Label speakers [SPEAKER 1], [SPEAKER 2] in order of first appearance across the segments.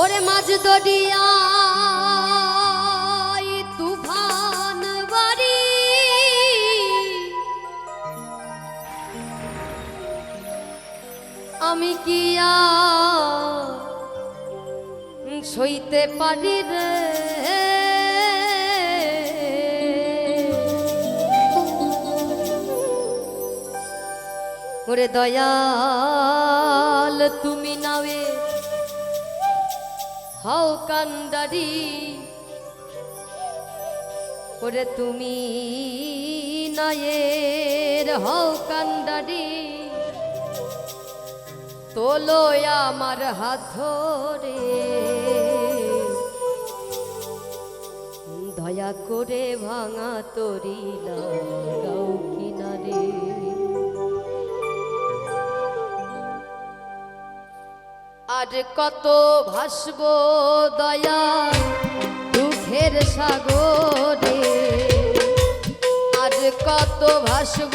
[SPEAKER 1] ওরে মাঝ দরিয়া তুফান বাড়ি। আমি কি আর সইতে পারি রে? ওরে দয়াল, তুমি নাওয়ে হাও কান্ডারি ওরে তুমি নায়ের হাও কান্ডারি তোলো আমার হাত ধরে। দয়া করে ভাঙা তরি লাগাও কিনারে। আর কত ভাসব দয়া দুঃখের সাগরে। আর কত ভাসব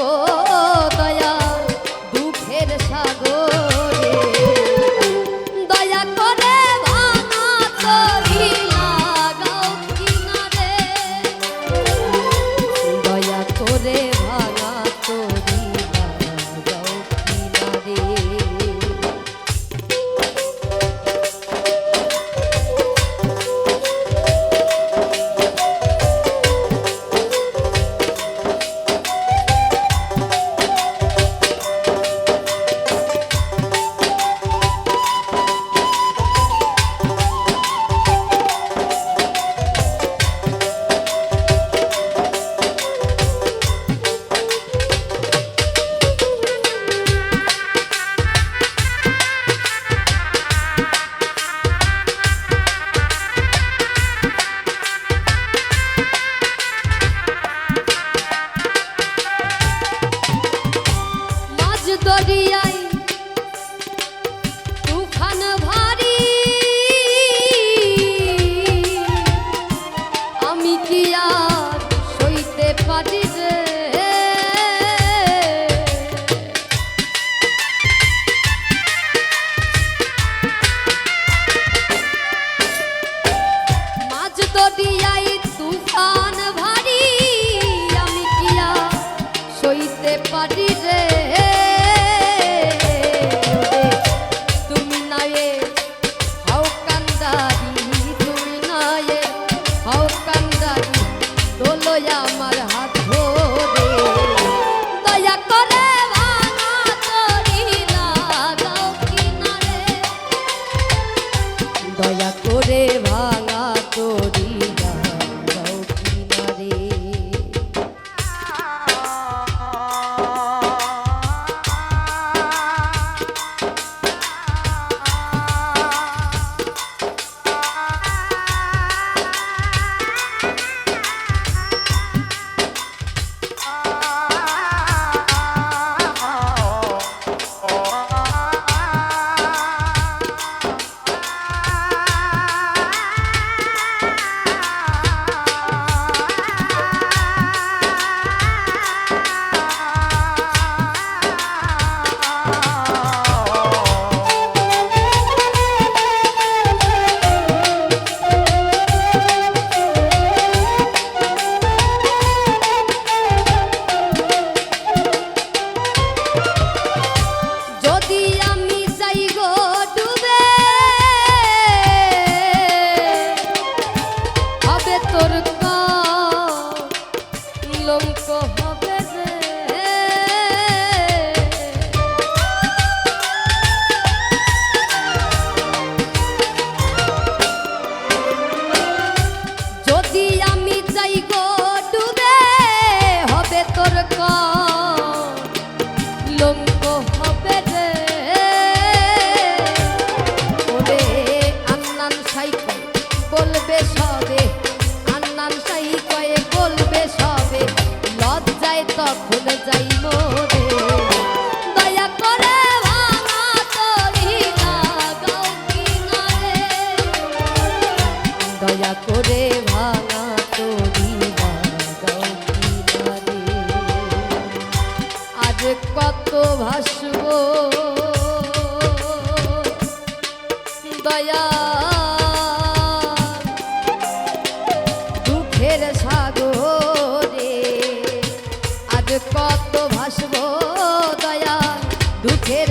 [SPEAKER 1] তখন যাই মোরে। দয়া করে ভাঙা তরি লাগাও কিনারে। দয়া করে ভাঙা তরি লাগাও কিনারে। আজ কত তো ভাসব। দয়া দুঃখের সাগরে আজ কত ভাসব। দয়া দুঃখের